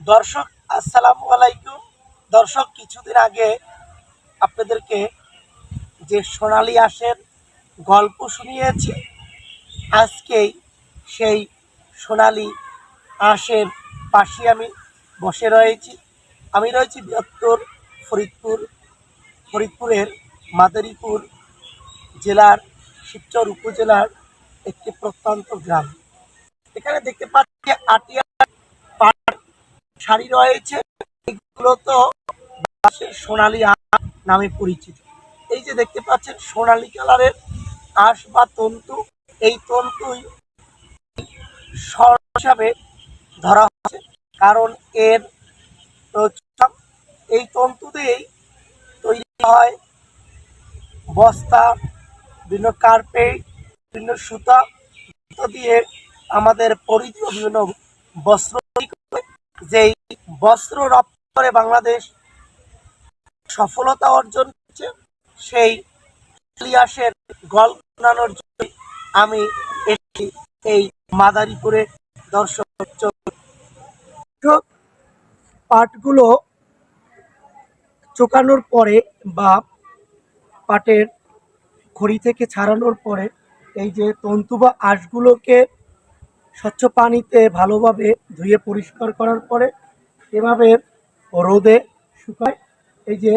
দর্শক, আসসালামু আলাইকুম। দর্শক, কিছুদিন আগে আপনাদেরকে যে সোনালী আঁশের গল্প শুনিয়েছি, আজকেই সেই সোনালী আঁশের পাশে আমি বসে রয়েছি। আমি রয়েছি বৃহত্তর ফরিদপুর, ফরিদপুরের মাদারীপুর জেলার শিবচর উপজেলার একটি প্রত্যন্ত গ্রাম। এখানে দেখতে পাচ্ছি আটিয়া শাড়ি রয়েছে, এগুলো তো সোনালী আঁশ নামে পরিচিত। এই যে দেখতে পাচ্ছেন, সোনালী কালারের আঁশ বা তন্তু, এই তন্তুই স্বর হিসাবে ধরা হচ্ছে কারণ এর এই তন্তু দিয়েই তৈরি হয় বস্তা, বিভিন্ন কার্পেট, বিভিন্ন সুতা দিয়ে আমাদের পরিচিত বিভিন্ন বস্ত্র যেই বস্ত্র রপ্তানি বাংলাদেশ সফলতা অর্জন করছে সেই ইলিয়াসের গল্প শোনানোর জন্য আমি এসেছি এই মাদারীপুরে দর্শক, পাটগুলো চোকানোর পরে বা পাটের খড়ি থেকে ছাড়ানোর পরে এই যে তন্তু বা আঁশগুলোকে স্বচ্ছ পানিতে ভালোভাবে ধুয়ে পরিষ্কার করার পরে এভাবে রোদে শুকায়। এই যে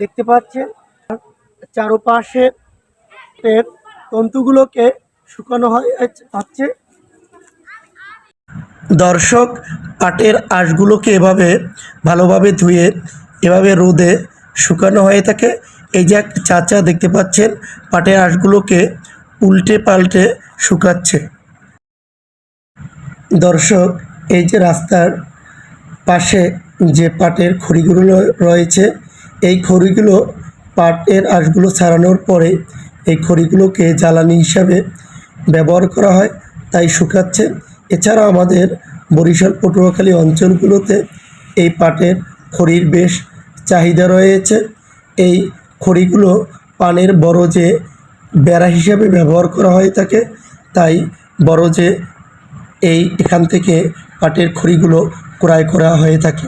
দেখতে পাচ্ছেন, চারপাশে তন্তুগুলোকে শুকানো হচ্ছে দর্শক পাটের আঁশগুলোকে এভাবে ভালোভাবে ধুয়ে, এভাবে রোদে শুকানো হয়ে থাকে। এই যে এক চাচা দেখতে পাচ্ছেন পাটের আঁশগুলোকে উল্টে পাল্টে শুকাচ্ছে। দর্শক, এই যে রাস্তার পাশে যে পাটের খড়িগুলো রয়েছে, এই খড়িগুলো পাটের আঁশগুলো ছাড়ানোর পরে এই খড়িগুলোকে জ্বালানি হিসাবে ব্যবহার করা হয়, তাই শুকাচ্ছে। এছাড়াও আমাদের বরিশাল পটুয়াখালী অঞ্চলগুলোতে এই পাটের খড়ির বেশ চাহিদা রয়েছে। এই খড়িগুলো পানের বড় যে বেড়া হিসাবে ব্যবহার করা হয়ে থাকে, তাই বরজে এই এখান থেকে পাটের খড়িগুলো ক্রয় করা হয়ে থাকে।